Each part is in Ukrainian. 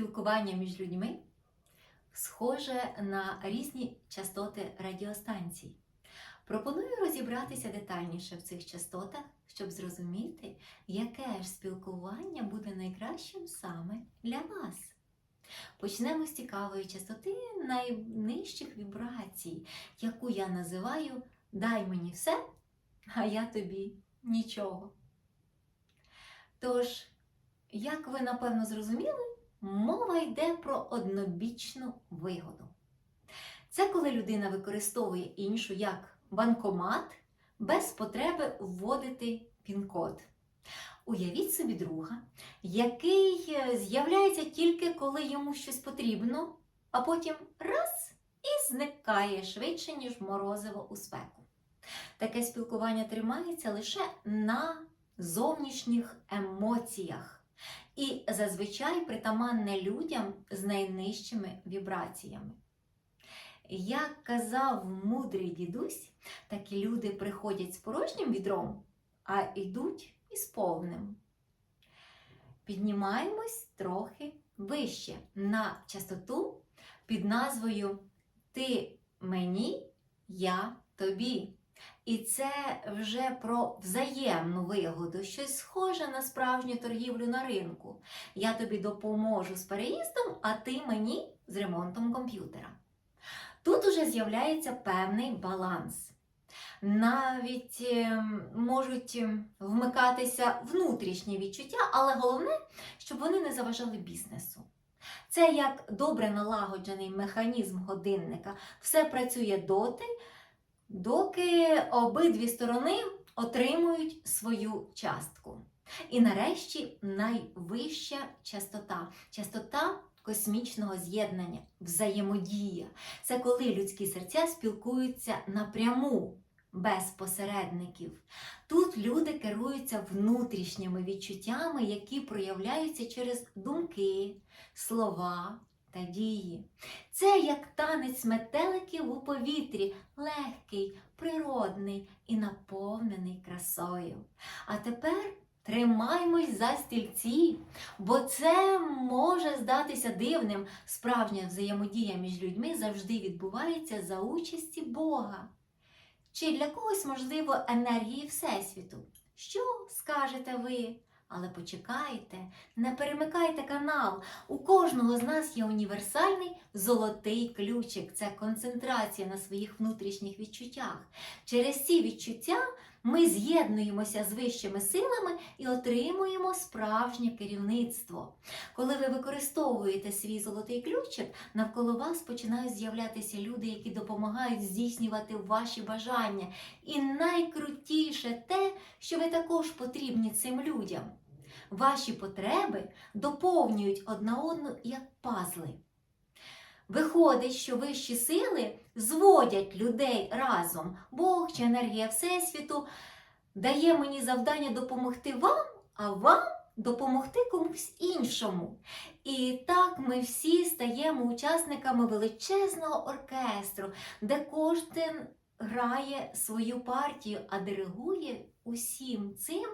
спілкування між людьми схоже на різні частоти радіостанцій. Пропоную розібратися детальніше в цих частотах, щоб зрозуміти, яке ж спілкування буде найкращим саме для вас. Почнемо з цікавої частоти найнижчих вібрацій, яку я називаю Дай мені все, а я тобі нічого. Тож, як ви напевно зрозуміли, мова йде про однобічну вигоду. Це коли людина використовує іншу як банкомат без потреби вводити пін-код. Уявіть собі друга, який е, з'являється тільки коли йому щось потрібно, а потім раз і зникає швидше, ніж морозиво у спеку. Таке спілкування тримається лише на зовнішніх емоціях і зазвичай притаманне людям з найнижчими вібраціями. Як казав мудрий дідусь, такі люди приходять з порожнім відром, а йдуть із повним. Піднімаємось трохи вище на частоту під назвою Ти мені, я тобі. І це вже про взаємну вигоду, щось схоже на справжню торгівлю на ринку. Я тобі допоможу з переїздом, а ти мені з ремонтом комп'ютера. Тут уже з'являється певний баланс. Навіть е, можуть е, вмикатися внутрішні відчуття, але головне, щоб вони не заважали бізнесу. Це як добре налагоджений механізм годинника. Все працює доти, доки обидві сторони отримують свою частку. І нарешті найвища частота частота космічного з'єднання, взаємодія. Це коли людські серця спілкуються напряму, без посередників. Тут люди керуються внутрішніми відчуттями, які проявляються через думки, слова та дії. Це як танець метеликів у повітрі, легкий, природний і наповнений красою. А тепер тримаймось за стільці, бо це може здатися дивним. Справжня взаємодія між людьми завжди відбувається за участі Бога. Чи для когось, можливо, енергії Всесвіту? Що скажете ви? Але почекайте, не перемикайте канал. У кожного з нас є універсальний золотий ключик. Це концентрація на своїх внутрішніх відчуттях. Через ці відчуття ми з'єднуємося з вищими силами і отримуємо справжнє керівництво. Коли ви використовуєте свій золотий ключик, навколо вас починають з'являтися люди, які допомагають здійснювати ваші бажання. І найкрутіше те, що ви також потрібні цим людям. Ваші потреби доповнюють одна одну як пазли. Виходить, що вищі сили зводять людей разом. Бог чи енергія Всесвіту дає мені завдання допомогти вам, а вам допомогти комусь іншому. І так ми всі стаємо учасниками величезного оркестру, де кожен грає свою партію, а диригує усім цим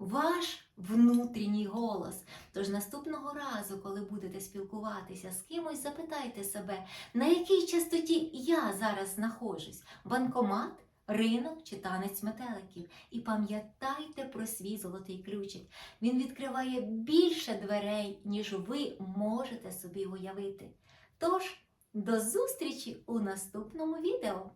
ваш внутрішній голос. Тож наступного разу, коли будете спілкуватися з кимось, запитайте себе, на якій частоті я зараз знаходжусь: банкомат, ринок чи танець метеликів. І пам'ятайте про свій золотий ключик. Він відкриває більше дверей, ніж ви можете собі уявити. Тож, до зустрічі у наступному відео!